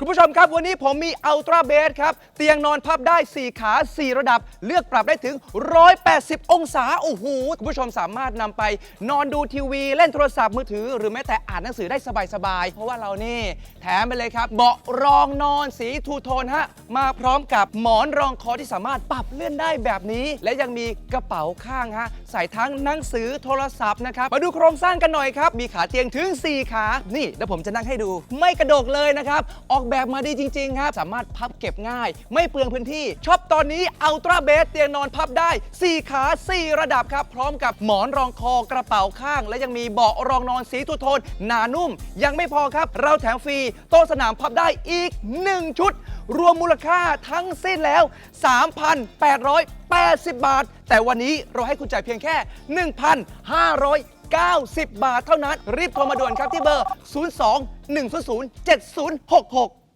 คุณผู้ชมครับ วันนี้ผมมีอัลตราเบสครับ เตียงนอนพับได้ 4 ขา 4 ระดับ เลือกปรับได้ถึง 180 องศา โอ้โห คุณผู้ชมสามารถนำไปนอนดูทีวี เล่นโทรศัพท์มือถือ หรือแม้แต่อ่านหนังสือได้สบาย ๆ เพราะว่าเรานี่ แถมไปเลยครับ เบาะรองนอนสีทูโทนฮะ มาพร้อมกับหมอนรองคอที่สามารถปรับเลื่อนได้แบบนี้ และยังมีกระเป๋าข้างฮะใส่ทั้งหนังสือโทรศัพท์นะครับมาดูโครงสร้างกันหน่อยครับมีขาเตียงถึง 4 ขา นี่เดี๋ยวผมจะนั่งให้ดู ไม่กระดกเลยนะครับออกแบบมาดีจริง ๆ ครับ สามารถพับเก็บง่าย ไม่เปลืองพื้นที่ช็อปตอนนี้อัลตร้าเบสเตียงนอนพับได้ 4 ขา 4 ระดับครับ พร้อมกับหมอนรองคอกระเป๋าข้าง และยังมีเบาะรองนอนสีทูโทนหนานุ่ม ยังไม่พอครับ เราแถมฟรีโต๊ะสนามพับได้อีก 1 ชุด รวมมูลค่าทั้งสิ้นแล้ว 3,880 บาท แต่วันนี้เราให้คุณจ่ายเพียงแค่ 90 บาทเท่านั้น รีบโทรมาด่วนครับที่เบอร์ 02 100 7066